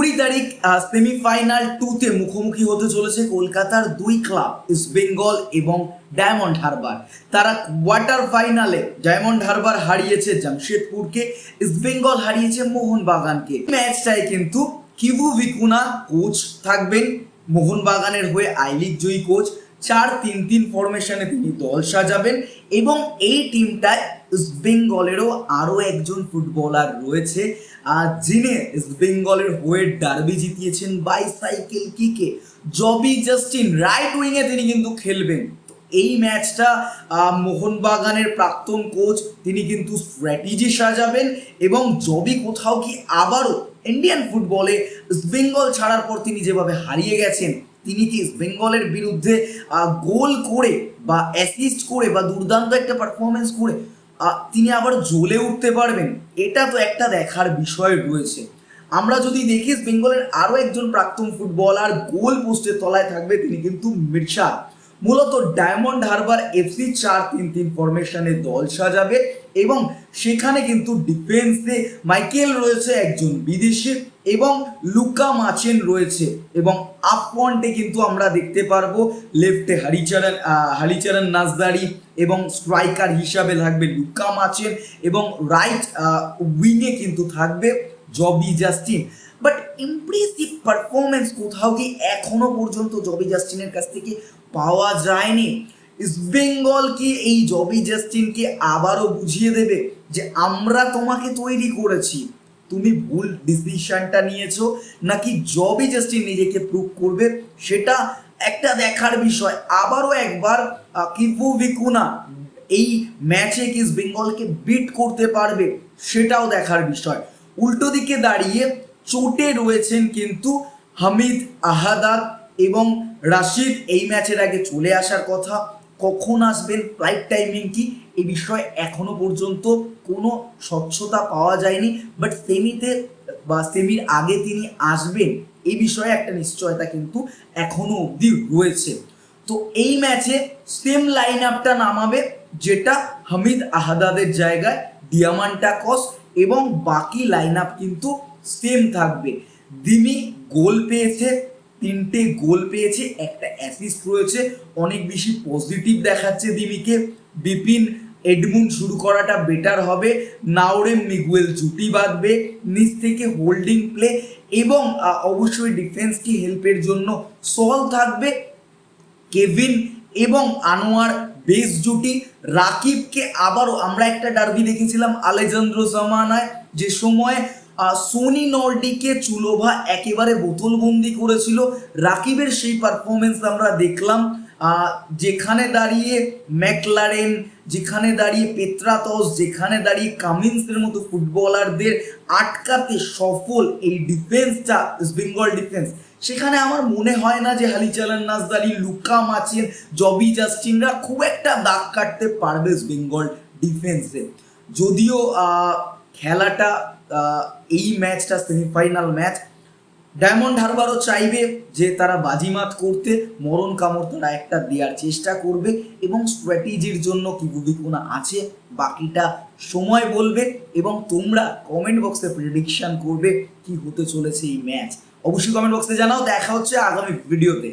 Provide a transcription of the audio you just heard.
কুড়ি তারিখ সেমিফাইনাল টুতে মুখোমুখি হতে চলেছে কলকাতার দুই ক্লাব ইস্ট বেঙ্গল এবং ডায়মন্ড হারবার তারা কোয়ার্টার ফাইনালে ডায়মন্ড হারবার হারিয়েছে জামশেদপুরকে ইস্ট বেঙ্গল হারিয়েছে মোহনবাগানকে। ম্যাচটায় কিন্তু কিভু ভিকুনা কোচ থাকবেন, মোহনবাগানের হয়ে আই লিগ জয়ী কোচ চার তিন তিন ফরমেশনে তিনি দল সাজাবেন এবং এই টিমটায় ইস্ট বেঙ্গলেরও আরও একজন ফুটবলার রয়েছে। আর যিনি ইস্ট বেঙ্গলের হয়ে ডার্বি জিতিয়েছেন বাইসাইকেল কিকে জবি জাস্টিন রাইট উইংয়ে তিনি কিন্তু খেলবেন। এই ম্যাচটা মোহনবাগানের প্রাক্তন কোচ তিনি কিন্তু স্ট্র্যাটেজি সাজাবেন এবং জবি কোথাও কি আবারও ইন্ডিয়ান ফুটবলে বেঙ্গল ছাড়ার পর তিনি যেভাবে হারিয়ে গেছেন, তিনি কি বেঙ্গলের বিরুদ্ধে গোল করে বা অ্যাসিস্ট করে বা দুর্দান্ত একটা পারফরমেন্স করে তিনি আবার জ্বলে উঠতে পারবেন। এটা তো একটা দেখার বিষয় রয়েছে। আমরা যদি দেখি বেঙ্গলের আরও একজন প্রাক্তন ফুটবলার গোল পোস্টের তলায় থাকবে তিনি কিন্তু মির্শা মূলত ডায়মন্ড হারবার এফসি চার তিন তিন ফরমেশনে দল সাজাবে এবং সেখানে কিন্তু ডিফেন্সে মাইকেল রয়েছে একজন বিদেশি এবং লুকা মাচেন রয়েছে এবং আপ ফ্রন্টে কিন্তু আমরা দেখতে পারব লেফটে হারিচারন আহ, হারিচারন নাজদারি এবং স্ট্রাইকার হিসাবে থাকবে লুকা মাচেন এবং রাইট উইংয়ে কিন্তু থাকবে Joby Justin. But impressive performance কোথাও কি এখনও পর্যন্ত জবি জাস্টিনের কাছ থেকে পাওয়া যায়নি? বেঙ্গল কি এই জবি জাস্টিনকে আবারও বুঝিয়ে দেবে যে আমরা তোমাকে তৈরি করেছি? তুমি ভুল ডিসিশনটা নিয়েছো, নাকি জবি জাস্টিন নিজেকে প্রুভ করবে? সেটা একটা দেখার বিষয়। আবারও একবার কিপু ভিকুনা এই ম্যাচে কি বেঙ্গলকে বিট করতে পারবে? সেটাও দেখার বিষয়। উল্টো দিকে দাঁড়িয়ে চোটে রয়েছেন কিন্তু হামিদ আহাদাদ এবং রাশিদ এই ম্যাচের আগে চলে আসার কথা। কখন আসবেন? ফ্লাইট টাইমিং কি? এই বিষয়ে এখনও পর্যন্ত কোনো স্বচ্ছতা পাওয়া যায়নি বাট সেমিতে বা সেমির আগে তিনি আসবেন, এই বিষয়ে একটা নিশ্চয়তা কিন্তু এখনও অবধি রয়েছে। তো এই ম্যাচে সেম লাইন আপটা নামাবে, যেটা হামিদ আহাদাদের জায়গায় ডিয়ামান্টা কস এবং বাকি লাইন আপ কিন্তু সেম থাকবে। দিমি গোল পেয়েছে তিনটে গোল পেয়েছে, একটা অ্যাসিস্ট রয়েছে, অনেক বেশি পজিটিভ দেখাচ্ছে দিমিকে। বিপিন, এডমুন শুরু করাটা বেটার হবে, নাওরেম মিগুয়েল জুটি বাঁধবে, নিচ থেকে হোল্ডিং প্লে এবং অবশ্যই ডিফেন্সকে হেল্পের জন্য সল থাকবে, কেভিন এবং আনোয়ার বেস জুটি। রাকিবকে আবারও আমরা একটা ডার্বি দেখেছিলাম, আলেজান্দ্র জামানায়, যে সময় সোনি নর্ডিকে চুলোভা একেবারে বোতলবন্দি করেছিল। রাকিবের সেই পারফরমেন্স আমরা দেখলাম। যেখানে দাঁড়িয়ে ম্যাকলারেন, যেখানে দাঁড়িয়ে পেত্রাতস, যেখানে দাঁড়িয়ে কামিন্সের মতো ফুটবলারদের আটকাতে সফল এই ডিফেন্সটা বেঙ্গল ডিফেন্স সেখানে আমার মনে হয় না যে হালিচালান নাজদারি, লুকা মাচেন, জবি জাস্টিনরা খুব একটা দাগ কাটতে পারবে বেঙ্গল ডিফেন্সে যদিও খেলাটা এই ম্যাচটা সেমিফাইনাল ম্যাচ, ডায়মন্ড হারবারও চাইবে যে তারা বাজিমাত করতে। মরণ কামড় তারা একটা দেওয়ার চেষ্টা করবে এবং স্ট্র্যাটেজির জন্য কি ভূমিকোনা আছে বাকিটা সময় বলবে এবং তোমরা কমেন্ট বক্সে প্রেডিকশন করবে কি হতে চলেছে এই ম্যাচ। অবশ্যই কমেন্ট বক্সে জানাও। দেখা হচ্ছে আগামী ভিডিওতে